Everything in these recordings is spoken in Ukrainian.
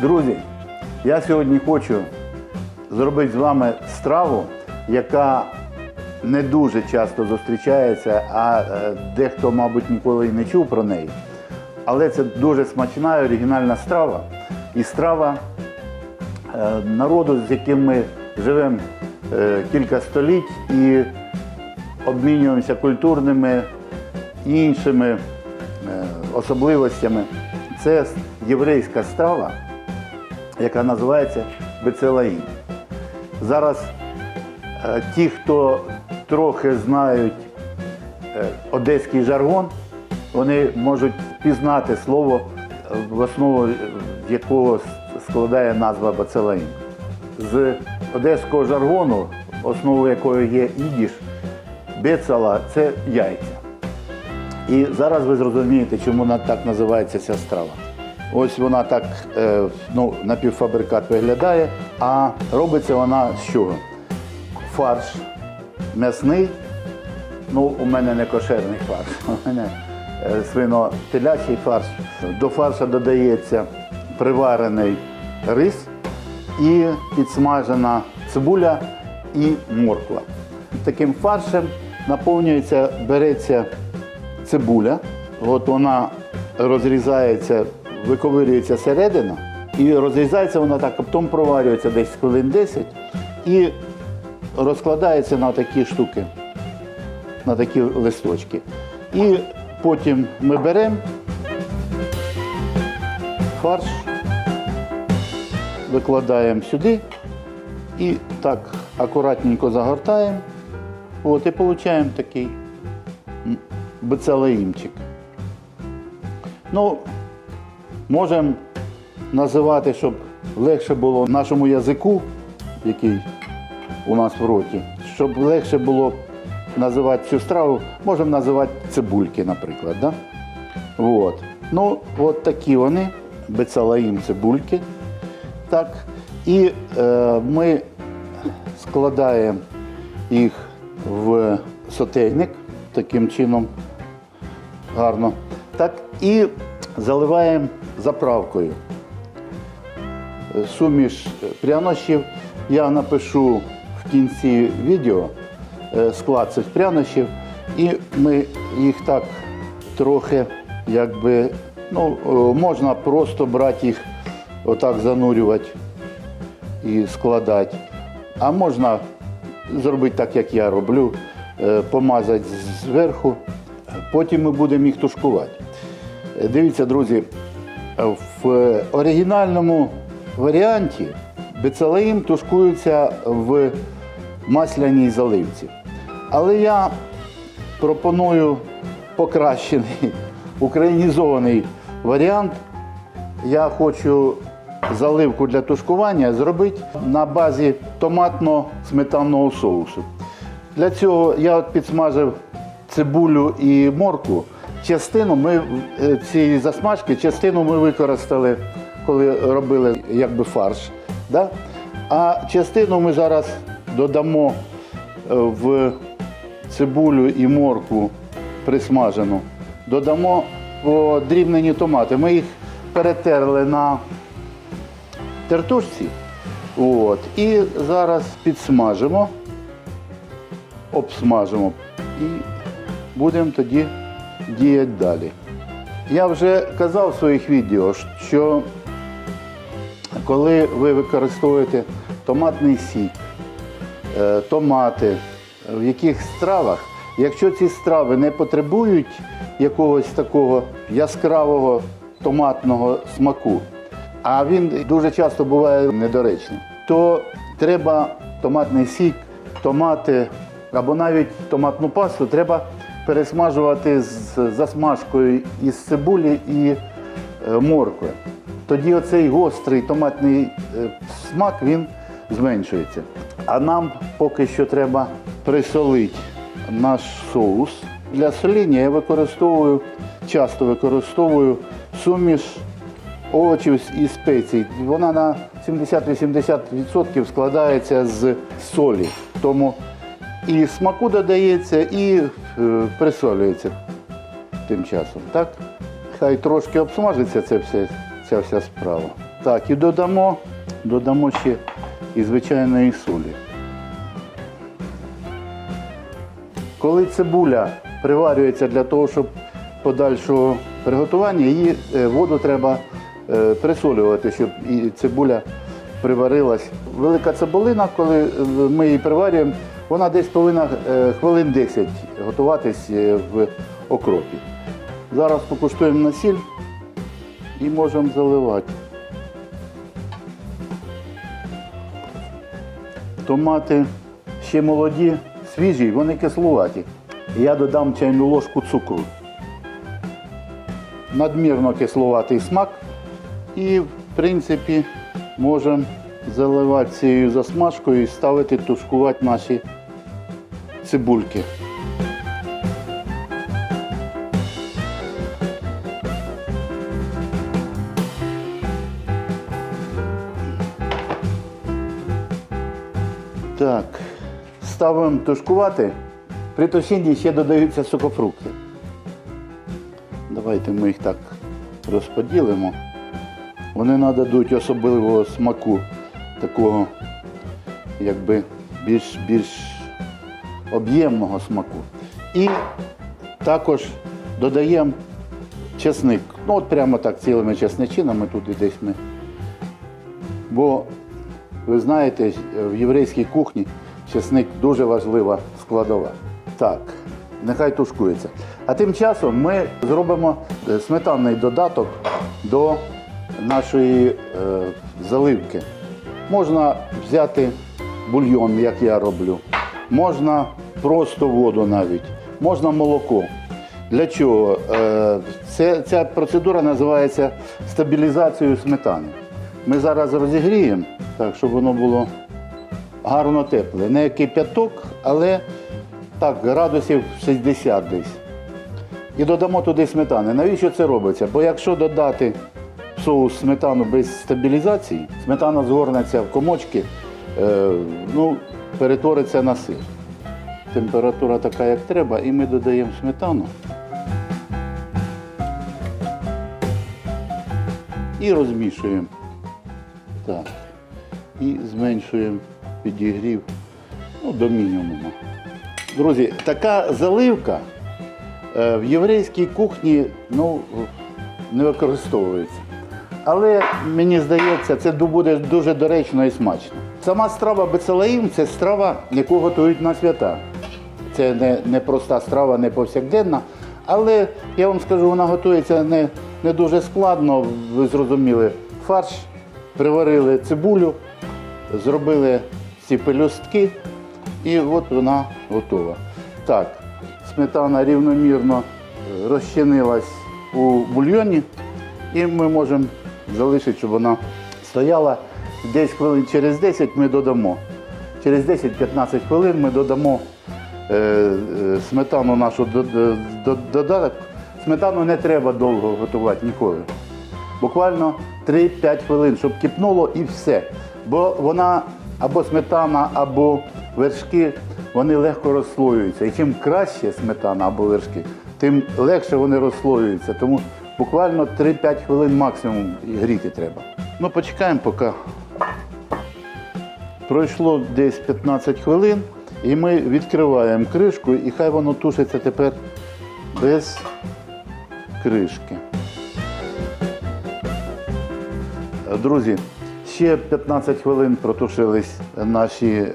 Друзі, я сьогодні хочу зробити з вами страву, яка не дуже часто зустрічається, а е, дехто, мабуть, ніколи і не чув про неї. Але це дуже смачна і оригінальна страва. І страва е, народу, з яким ми живемо е, кілька століть і обмінюємося культурними і іншими особливостями. Це єврейська страва, яка називається бецелаїн. Зараз е, ті, хто трохи знають е, одеський жаргон, вони можуть пізнати слово, е, в основу якого складає назва бацелаїн. З одеського жаргону, основою якого є ідіш, бецала це яйця. І зараз ви зрозумієте, чому так називається ця страва. Ось вона так е, ну, напівфабрикат виглядає, а робиться вона з чого? Фарш м'ясний, ну у мене не кошерний фарш, у мене е, свино-телячий фарш. До фарша додається приварений рис і підсмажена цибуля і морква. Таким фаршем наповнюється, береться цибуля, от вона розрізається, виковирюється середина, і розрізається вона так, потім проварюється десь хвилин 10 і розкладається на такі штуки, на такі листочки. І потім ми беремо фарш, викладаємо сюди і так акуратненько загортаємо. От і отримуємо такий бецелеїмчик. Ну, можемо називати, щоб легше було нашому язику, який у нас в роті, щоб легше було називати цю страву, можемо називати цибульки, наприклад. Да? От. Ну, от такі вони, бецалаїм цибульки. Так. І е, ми складаємо їх в сотейник таким чином гарно. Так, і заливаємо заправкою. Суміш прянощів. Я напишу в кінці відео е, склад цих прянощів, і ми їх так трохи, якби, ну, е, можна просто брати їх, отак занурювати і складати. А можна зробити так, як я роблю, е, помазати зверху, потім ми будемо їх тушкувати. Дивіться, друзі, в оригінальному варіанті бецалеїм тушкується в масляній заливці. Але я пропоную покращений українізований варіант. Я хочу заливку для тушкування зробити на базі томатно-сметанного соусу. Для цього я підсмажив цибулю і морку. Частину ми е, цієї засмажки, частину ми використали, коли робили якби фарш. Да? А частину ми зараз додамо е, в цибулю і моркву присмажену. Додамо подрібнені томати. Ми їх перетерли на тертушці. От. І зараз підсмажимо, обсмажимо і будемо тоді діяти далі. Я вже казав в своїх відео, що коли ви використовуєте томатний сік, е, томати в яких стравах, якщо ці страви не потребують якогось такого яскравого томатного смаку, а він дуже часто буває недоречним, то треба томатний сік, томати або навіть томатну пасту треба пересмажувати з засмажкою із цибулі і е, моркви. Тоді оцей гострий томатний е, смак він зменшується. А нам поки що треба присолити наш соус. Для соління я використовую, часто використовую суміш овочів і спецій. Вона на 70-80% складається з солі. Тому і смаку додається, і е, присолюється тим часом. Так? Хай трошки обсмажиться це все, ця вся справа. Так, і додамо, додамо ще і звичайної солі. Коли цибуля приварюється для того, щоб подальшого приготування, її е, воду треба е, присолювати, щоб і цибуля приварилась. Велика цибулина, коли ми її приварюємо, вона десь повинна е, хвилин 10 готуватись е, в окропі. Зараз покуштуємо на сіль і можемо заливати. Томати ще молоді, свіжі, вони кислуваті. Я додам чайну ложку цукру. Надмірно кислуватий смак. І, в принципі, можемо заливати цією засмажкою і ставити тушкувати наші цибульки. Так, ставимо тушкувати. При тушінні ще додаються сухофрукти. Давайте ми їх так розподілимо. Вони нададуть особливого смаку, такого якби більш, більш об'ємного смаку. І також додаємо чесник. Ну от прямо так цілими чесничинами тут і десь ми. Бо ви знаєте, в єврейській кухні чесник дуже важлива складова. Так, нехай тушкується. А тим часом ми зробимо е, сметанний додаток до нашої е, заливки. Можна взяти бульйон, як я роблю. Можна просто воду навіть, можна молоко. Для чого? Е, Це, ця процедура називається стабілізацією сметани. Ми зараз розігріємо, так, щоб воно було гарно тепле. Не кип'яток, але так, градусів 60 десь. І додамо туди сметани. Навіщо це робиться? Бо якщо додати в соус сметану без стабілізації, сметана згорнеться в комочки, е, ну, перетвориться на сир. Температура така, як треба, і ми додаємо сметану. І розмішуємо. Так. І зменшуємо підігрів ну, до мінімуму. Друзі, така заливка е, в єврейській кухні ну, не використовується. Але мені здається, це буде дуже доречно і смачно. Сама страва бецалаїм це страва, яку готують на свята. Це не, не проста страва, не повсякденна. Але я вам скажу, вона готується не, не дуже складно. Ви зрозуміли, фарш, приварили цибулю, зробили ці пелюстки, і от вона готова. Так, сметана рівномірно розчинилась у бульйоні, і ми можемо залишити, щоб вона стояла. Десь хвилин через 10 ми додамо. Через 10-15 хвилин ми додамо е, е, сметану нашу до- до- до- додаток. Сметану не треба довго готувати ніколи. Буквально 3-5 хвилин, щоб кипнуло і все. Бо вона або сметана, або вершки, вони легко розслоюються. І чим краще сметана або вершки, тим легше вони розслоюються. Тому буквально 3-5 хвилин максимум гріти треба. Ну, почекаємо, поки Пройшло десь 15 хвилин, і ми відкриваємо кришку, і хай воно тушиться тепер без кришки. Друзі, ще 15 хвилин протушились наші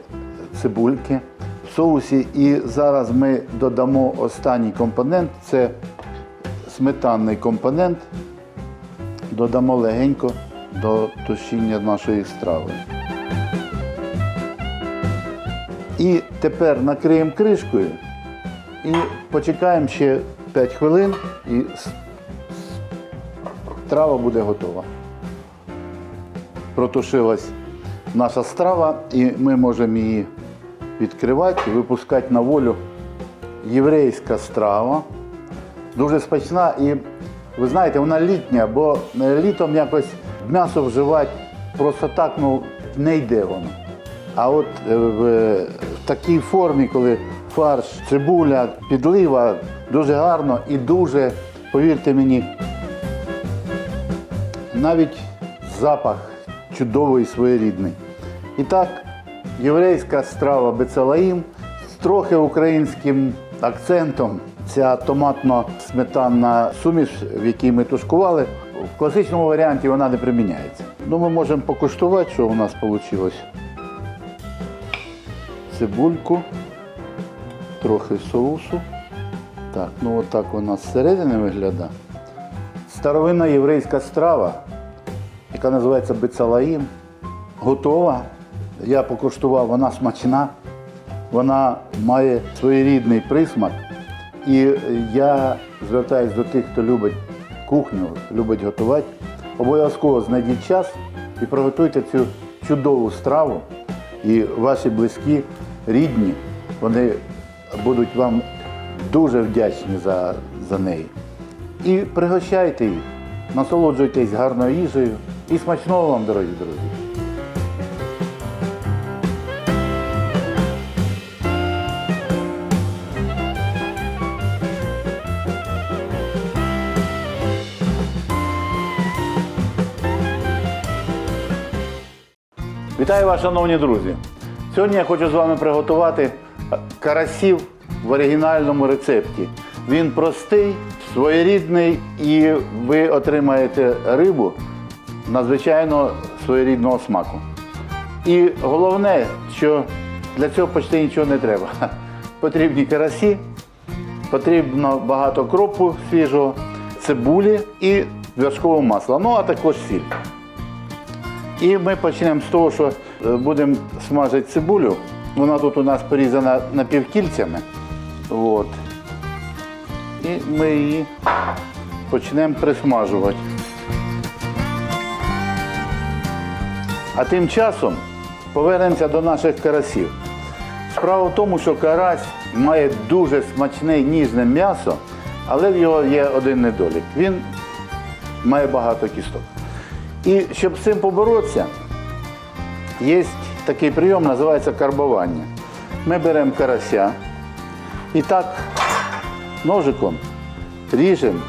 цибульки в соусі. І зараз ми додамо останній компонент це сметанний компонент. Додамо легенько до тушіння нашої страви. І тепер накриємо кришкою і почекаємо ще 5 хвилин, і страва буде готова. Протушилась наша страва, і ми можемо її відкривати і випускати на волю. Єврейська страва. Дуже смачна і ви знаєте, вона літня, бо е, літом якось м'ясо вживати просто так ну, не йде воно. А от е, е, в такій формі, коли фарш, цибуля, підлива, дуже гарно і дуже, повірте мені, навіть запах чудовий своєрідний. І так, єврейська страва бецалаїм з трохи українським акцентом. Ця томатно-сметанна суміш, в якій ми тушкували, в класичному варіанті вона не приміняється. Ну, ми можемо покуштувати, що у нас вийшло. Цибульку, трохи соусу. Так, ну отак вона зсередини виглядає. Старовинна єврейська страва, яка називається бицалаїм, готова. Я покуштував, вона смачна, вона має своєрідний присмак. І я звертаюся до тих, хто любить кухню, любить готувати. Обов'язково знайдіть час і приготуйте цю чудову страву. І ваші близькі, рідні, вони будуть вам дуже вдячні за, за неї. І пригощайте їх, насолоджуйтесь гарною їжею і смачного вам, дорогі друзі! Вітаю вас, шановні друзі! Сьогодні я хочу з вами приготувати карасів в оригінальному рецепті. Він простий, своєрідний, і ви отримаєте рибу надзвичайно своєрідного смаку. І головне, що для цього почти нічого не треба. Потрібні карасі, потрібно багато кропу свіжого, цибулі і вершкового масла, ну а також сіль. І ми почнемо з того, що е, будемо смажити цибулю. Вона тут у нас порізана напівкільцями. От. І ми її почнемо присмажувати. А тим часом повернемося до наших карасів. Справа в тому, що карась має дуже смачне ніжне м'ясо, але в його є один недолік. Він має багато кісток. І щоб з цим поборотися, є такий прийом, називається карбування. Ми беремо карася і так ножиком ріжемо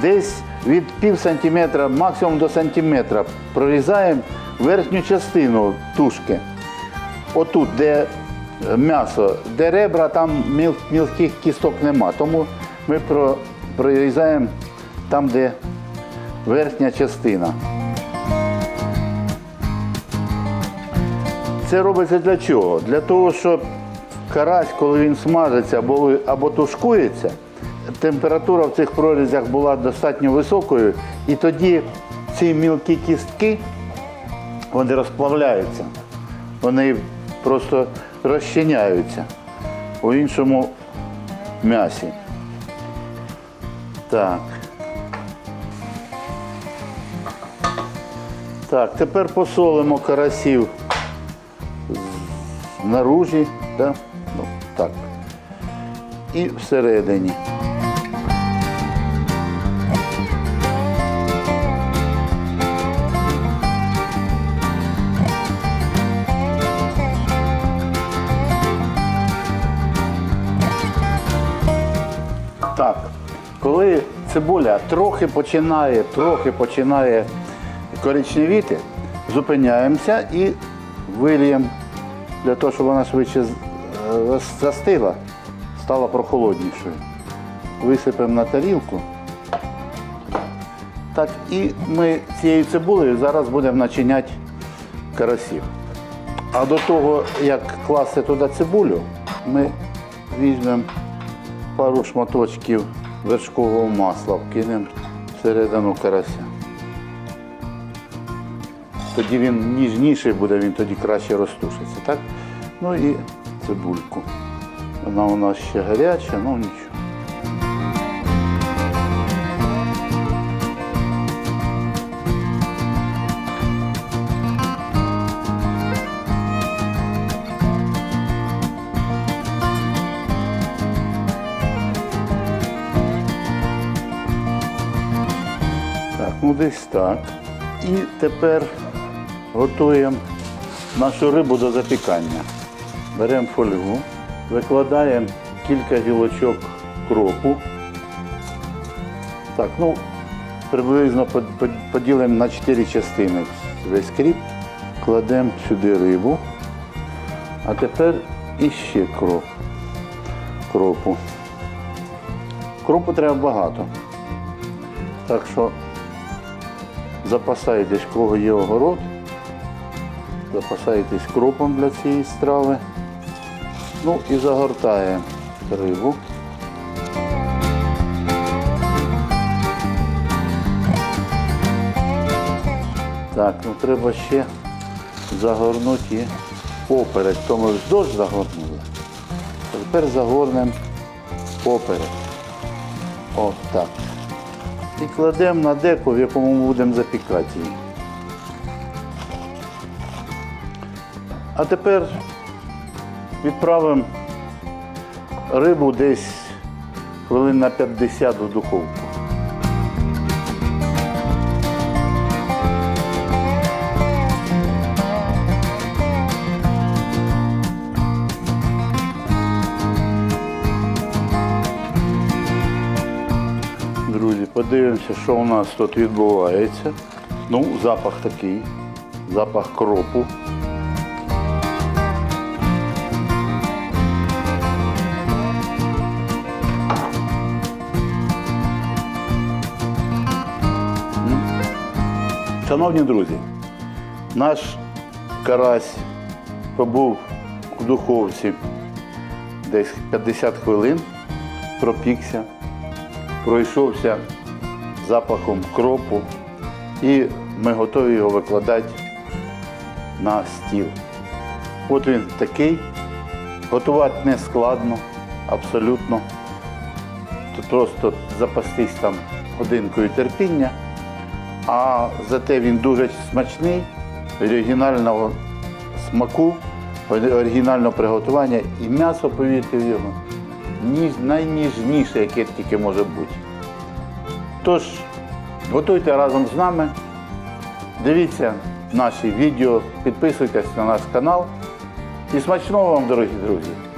десь від пів сантиметра, максимум до сантиметра, прорізаємо верхню частину тушки. Отут, де м'ясо, де ребра, там міл- мілких кісток нема. Тому ми прорізаємо там, де верхня частина. Це робиться для чого? Для того, щоб карась, коли він смажиться або, або тушкується, температура в цих прорізях була достатньо високою, і тоді ці мілкі кістки вони розплавляються, вони просто розчиняються у іншому м'ясі. Так. Так, тепер посолимо карасів наружі, да? ну, так. І всередині. Так, коли цибуля трохи починає, трохи починає коричневіти, зупиняємося і виліємо для того, щоб вона швидше е, стала прохолоднішою. Висипемо на тарілку. Так, і ми цією цибулею зараз будемо начиняти карасів. А до того, як класти туди цибулю, ми візьмемо пару шматочків вершкового масла, вкинемо всередину карася. Тоді він ніжніший буде, він тоді краще розтушиться. Так? Ну і цибульку. Вона у нас ще гаряча, ну нічого. Ну десь так. І тепер готуємо нашу рибу до запікання. Беремо фольгу, викладаємо кілька гілочок кропу. Так, ну, приблизно под- под- поділимо на 4 частини. Весь кріп, кладемо сюди рибу. А тепер іще кроп. Кропу. Кропу треба багато. Так що запасайтесь, кого є огород. Запасайтесь кропом для цієї страви. Ну і загортаємо рибу. Так, ну треба ще загорнути її поперек. То ми вздовж загорнули. Тепер загорнемо поперек. От так. І кладемо на деко, в якому ми будемо запікати її. А тепер відправимо рибу десь хвилин на 50 у духовку. Друзі, подивимося, що у нас тут відбувається. Ну, запах такий, запах кропу. Шановні друзі, наш карась побув у духовці десь 50 хвилин, пропікся, пройшовся запахом кропу і ми готові його викладати на стіл. От він такий. Готувати не складно, абсолютно. Тут просто запастись там годинкою терпіння. А зате він дуже смачний, оригінального смаку, оригінального приготування і м'ясо, повірте в його, ніж, найніжніше, яке тільки може бути. Тож, готуйте разом з нами, дивіться наші відео, підписуйтесь на наш канал. І смачного вам, дорогі друзі!